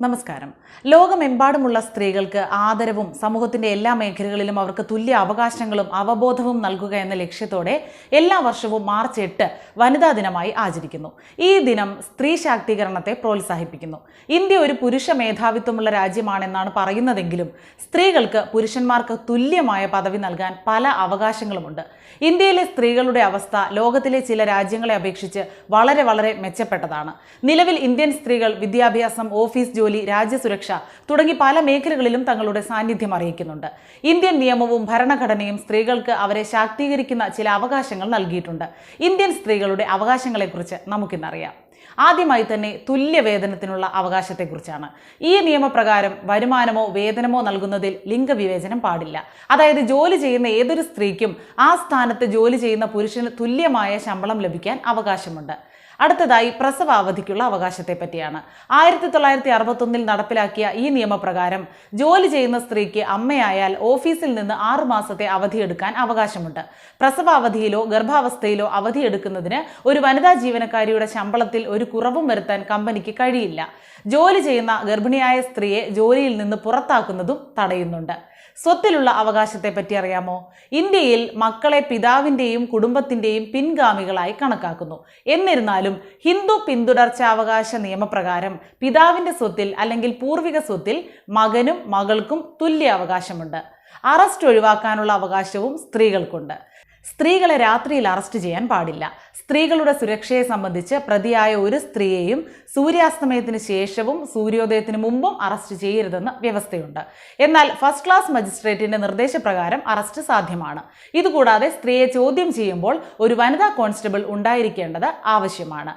നമസ്കാരം. ലോകമെമ്പാടുമുള്ള സ്ത്രീകൾക്ക് ആദരവും സമൂഹത്തിന്റെ എല്ലാ മേഖലകളിലും അവർക്ക് തുല്യ അവകാശങ്ങളും അവബോധവും നൽകുക എന്ന ലക്ഷ്യത്തോടെ എല്ലാ വർഷവും മാർച്ച് എട്ട് വനിതാ ദിനമായി ആചരിക്കുന്നു. ഈ ദിനം സ്ത്രീ ശാക്തീകരണത്തെ പ്രോത്സാഹിപ്പിക്കുന്നു. ഇന്ത്യ ഒരു പുരുഷ മേധാവിത്വമുള്ള രാജ്യമാണെന്നാണ് പറയുന്നതെങ്കിലും സ്ത്രീകൾക്ക് പുരുഷന്മാർക്ക് തുല്യമായ പദവി നൽകാൻ പല അവകാശങ്ങളുമുണ്ട്. ഇന്ത്യയിലെ സ്ത്രീകളുടെ അവസ്ഥ ലോകത്തിലെ ചില രാജ്യങ്ങളെ അപേക്ഷിച്ച് വളരെ വളരെ മെച്ചപ്പെട്ടതാണ്. നിലവിൽ ഇന്ത്യൻ സ്ത്രീകൾ വിദ്യാഭ്യാസം ഓഫീസ് ജോലി രാജ്യസുരക്ഷ തുടങ്ങി പല മേഖലകളിലും തങ്ങളുടെ സാന്നിധ്യം അറിയിക്കുന്നുണ്ട്. ഇന്ത്യൻ നിയമവും ഭരണഘടനയും സ്ത്രീകൾക്ക് അവരെ ശാക്തീകരിക്കുന്ന ചില അവകാശങ്ങൾ നൽകിയിട്ടുണ്ട്. ഇന്ത്യൻ സ്ത്രീകളുടെ അവകാശങ്ങളെക്കുറിച്ച് നമുക്കിന്നറിയാം. ആദ്യമായി തന്നെ തുല്യവേതനത്തിനുള്ള അവകാശത്തെക്കുറിച്ചാണ്. ഈ നിയമപ്രകാരം വരുമാനമോ വേതനമോ നൽകുന്നതിൽ ലിംഗവിവേചനം പാടില്ല. അതായത് ജോലി ചെയ്യുന്ന ഏതൊരു സ്ത്രീക്കും ആ സ്ഥാനത്ത് ജോലി ചെയ്യുന്ന പുരുഷന് തുല്യമായ ശമ്പളം ലഭിക്കാൻ അവകാശമുണ്ട്. അടുത്തതായി പ്രസവാവധിക്കുള്ള അവകാശത്തെ പറ്റിയാണ് ആയിരത്തി തൊള്ളായിരത്തി അറുപത്തൊന്നിൽ നടപ്പിലാക്കിയ ഈ നിയമപ്രകാരം ജോലി ചെയ്യുന്ന സ്ത്രീക്ക് അമ്മയായാൽ ഓഫീസിൽ നിന്ന് ആറു മാസത്തെ അവധിയെടുക്കാൻ അവകാശമുണ്ട്. പ്രസവാവധിയിലോ ഗർഭാവസ്ഥയിലോ അവധിയെടുക്കുന്നതിന് ഒരു വനിതാ ജീവനക്കാരിയുടെ ശമ്പളത്തിൽ ഒരു കുറവും വരുത്താൻ കമ്പനിക്ക് കഴിയില്ല. ജോലി ചെയ്യുന്ന ഗർഭിണിയായ സ്ത്രീയെ ജോലിയിൽ നിന്ന് പുറത്താക്കുന്നതും തടയുന്നുണ്ട്. സ്വത്തിലുള്ള അവകാശത്തെ പറ്റി അറിയാമോ? ഇന്ത്യയിൽ മക്കളെ പിതാവിന്റെയും കുടുംബത്തിന്റെയും പിൻഗാമികളായി കണക്കാക്കുന്നു. എന്നിരുന്നാലും ഹിന്ദു പിന്തുടർച്ചാവകാശ നിയമപ്രകാരം പിതാവിന്റെ സ്വത്തിൽ അല്ലെങ്കിൽ പൂർവിക സ്വത്തിൽ മകനും മകൾക്കും തുല്യ അവകാശമുണ്ട് അറസ്റ്റ് ഒഴിവാക്കാനുള്ള അവകാശവും സ്ത്രീകൾക്കുണ്ട്. സ്ത്രീകളെ രാത്രിയിൽ അറസ്റ്റ് ചെയ്യാൻ പാടില്ല. സ്ത്രീകളുടെ സുരക്ഷയെ സംബന്ധിച്ച് പ്രതിയായ ഒരു സ്ത്രീയെയും സൂര്യാസ്തമയത്തിന് ശേഷവും സൂര്യോദയത്തിന് മുമ്പും അറസ്റ്റ് ചെയ്യരുതെന്ന് വ്യവസ്ഥയുണ്ട്. എന്നാൽ ഫസ്റ്റ് ക്ലാസ് മജിസ്ട്രേറ്റിന്റെ നിർദ്ദേശപ്രകാരം അറസ്റ്റ് സാധ്യമാണ്. ഇതുകൂടാതെ സ്ത്രീയെ ചോദ്യം ചെയ്യുമ്പോൾ ഒരു വനിതാ കോൺസ്റ്റബിൾ ഉണ്ടായിരിക്കേണ്ടത് ആവശ്യമാണ്.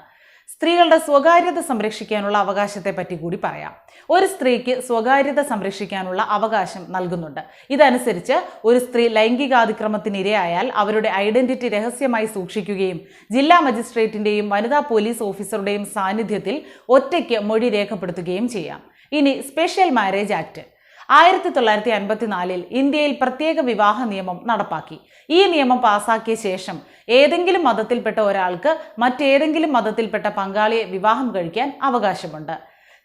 സ്ത്രീകളുടെ സ്വകാര്യത സംരക്ഷിക്കാനുള്ള അവകാശത്തെ പറ്റി കൂടി പറയാം. ഒരു സ്ത്രീക്ക് സ്വകാര്യത സംരക്ഷിക്കാനുള്ള അവകാശം നൽകുന്നുണ്ട്. ഇതനുസരിച്ച് ഒരു സ്ത്രീ ലൈംഗികാതിക്രമത്തിനിരയായാൽ അവരുടെ ഐഡന്റിറ്റി രഹസ്യമായി സൂക്ഷിക്കുകയും ജില്ലാ മജിസ്ട്രേറ്റിന്റെയും വനിതാ പോലീസ് ഓഫീസറുടെയും സാന്നിധ്യത്തിൽ ഒറ്റയ്ക്ക് മൊഴി രേഖപ്പെടുത്തുകയും ചെയ്യാം. ഇനി സ്പെഷ്യൽ മാരേജ് ആക്ട്. ആയിരത്തി തൊള്ളായിരത്തി അൻപത്തിനാലിൽ ഇന്ത്യയിൽ പ്രത്യേക വിവാഹ നിയമം നടപ്പാക്കി. ഈ നിയമം പാസാക്കിയ ശേഷം ഏതെങ്കിലും മതത്തിൽപ്പെട്ട ഒരാൾക്ക് മറ്റേതെങ്കിലും മതത്തിൽപ്പെട്ട പങ്കാളിയെ വിവാഹം കഴിക്കാൻ അവകാശമുണ്ട്.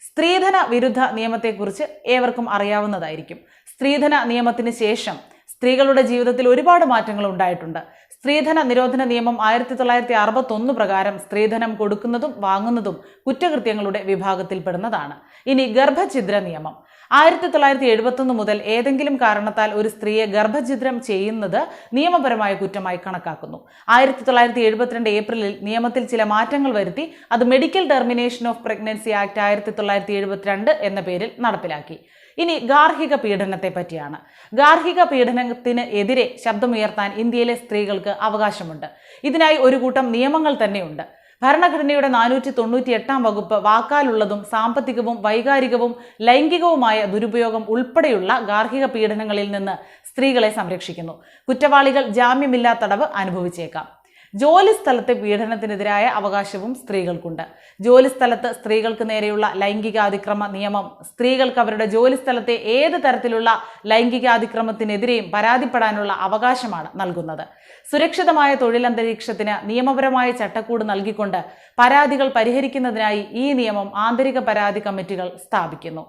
സ്ത്രീധന വിരുദ്ധ നിയമത്തെക്കുറിച്ച് ഏവർക്കും അറിയാവുന്നതായിരിക്കും. സ്ത്രീധന നിയമത്തിന് ശേഷം സ്ത്രീകളുടെ ജീവിതത്തിൽ ഒരുപാട് മാറ്റങ്ങൾ ഉണ്ടായിട്ടുണ്ട്. സ്ത്രീധന നിരോധന നിയമം ആയിരത്തി തൊള്ളായിരത്തി അറുപത്തൊന്ന് പ്രകാരം സ്ത്രീധനം കൊടുക്കുന്നതും വാങ്ങുന്നതും കുറ്റകൃത്യങ്ങളുടെ വിഭാഗത്തിൽപ്പെടുന്നതാണ്. ഇനി ഗർഭഛിദ്ര നിയമം. ആയിരത്തി തൊള്ളായിരത്തി എഴുപത്തൊന്ന് മുതൽ ഏതെങ്കിലും കാരണത്താൽ ഒരു സ്ത്രീയെ ഗർഭഛിദ്രം ചെയ്യുന്നത് നിയമപരമായ കുറ്റമായി കണക്കാക്കുന്നു. ആയിരത്തി തൊള്ളായിരത്തി എഴുപത്തിരണ്ട് ഏപ്രിലിൽ നിയമത്തിൽ ചില മാറ്റങ്ങൾ വരുത്തി അത് medical termination of pregnancy act ആയിരത്തി തൊള്ളായിരത്തി എഴുപത്തിരണ്ട് എന്ന പേരിൽ നടപ്പിലാക്കി. ഇനി ഗാർഹിക പീഡനത്തെ പറ്റിയാണ്. ഗാർഹിക പീഡനത്തിന് എതിരെ ശബ്ദമുയർത്താൻ ഇന്ത്യയിലെ സ്ത്രീകൾക്ക് അവകാശമുണ്ട്. ഇതിനായി ഒരു കൂട്ടം നിയമങ്ങൾ തന്നെയുണ്ട്. ഭരണഘടനയുടെ നാനൂറ്റി തൊണ്ണൂറ്റി എട്ടാം വകുപ്പ് വാക്കാലുള്ളതും സാമ്പത്തികവും വൈകാരികവും ലൈംഗികവുമായ ദുരുപയോഗം ഉൾപ്പെടെയുള്ള ഗാർഹിക പീഡനങ്ങളിൽ നിന്ന് സ്ത്രീകളെ സംരക്ഷിക്കുന്നു. കുറ്റവാളികൾ ജാമ്യമില്ലാ തടവ് അനുഭവിച്ചേക്കാം. ജോലി സ്ഥലത്തെ പീഡനത്തിനെതിരായ അവകാശവും സ്ത്രീകൾക്കുണ്ട്. ജോലി സ്ഥലത്ത് സ്ത്രീകൾക്ക് നേരെയുള്ള ലൈംഗികാതിക്രമ നിയമം സ്ത്രീകൾക്ക് അവരുടെ ജോലി സ്ഥലത്തെ ഏത് തരത്തിലുള്ള ലൈംഗികാതിക്രമത്തിനെതിരെയും പരാതിപ്പെടാനുള്ള അവകാശമാണ് നൽകുന്നത്. സുരക്ഷിതമായ തൊഴിലന്തരീക്ഷത്തിന് നിയമപരമായ ചട്ടക്കൂട് നൽകിക്കൊണ്ട് പരാതികൾ പരിഹരിക്കുന്നതിനായി ഈ നിയമം ആന്തരിക പരാതി കമ്മിറ്റികൾ സ്ഥാപിക്കുന്നു.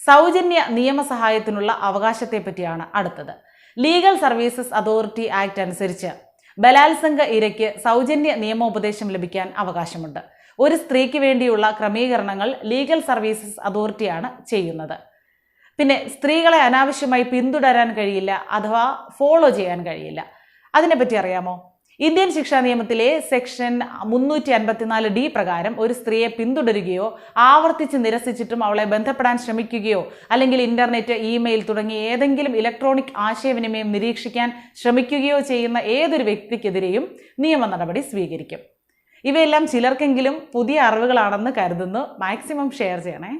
സൗജന്യ നിയമസഹായത്തിനുള്ള അവകാശത്തെ പറ്റിയാണ് അടുത്തത്. ലീഗൽ സർവീസസ് അതോറിറ്റി ആക്ട് അനുസരിച്ച് ബലാത്സംഗ ഇരയ്ക്ക് സൗജന്യ നിയമോപദേശം ലഭിക്കാൻ അവകാശമുണ്ട്. ഒരു സ്ത്രീക്ക് വേണ്ടിയുള്ള ക്രമീകരണങ്ങൾ ലീഗൽ സർവീസസ് അതോറിറ്റിയാണ് ചെയ്യുന്നത്. പിന്നെ സ്ത്രീകളെ അനാവശ്യമായി പിന്തുടരാൻ കഴിയില്ല അഥവാ ഫോളോ ചെയ്യാൻ കഴിയില്ല. അതിനെപ്പറ്റി അറിയാമോ? ഇന്ത്യൻ ശിക്ഷാ നിയമത്തിലെ സെക്ഷൻ മുന്നൂറ്റി അൻപത്തിനാല് ഡി പ്രകാരം ഒരു സ്ത്രീയെ പിന്തുടരുകയോ ആവർത്തിച്ച് നിരസിച്ചിട്ടും അവളെ ബന്ധപ്പെടാൻ ശ്രമിക്കുകയോ അല്ലെങ്കിൽ ഇന്റർനെറ്റ് ഇമെയിൽ തുടങ്ങിയ ഏതെങ്കിലും ഇലക്ട്രോണിക് ആശയവിനിമയം നിരീക്ഷിക്കാൻ ശ്രമിക്കുകയോ ചെയ്യുന്ന ഏതൊരു വ്യക്തിക്കെതിരെയും നിയമ നടപടി സ്വീകരിക്കും. ഇവയെല്ലാം ചിലർക്കെങ്കിലും പുതിയ അറിവുകളാണെന്ന് കരുതുന്നു. മാക്സിമം ഷെയർ ചെയ്യണേ.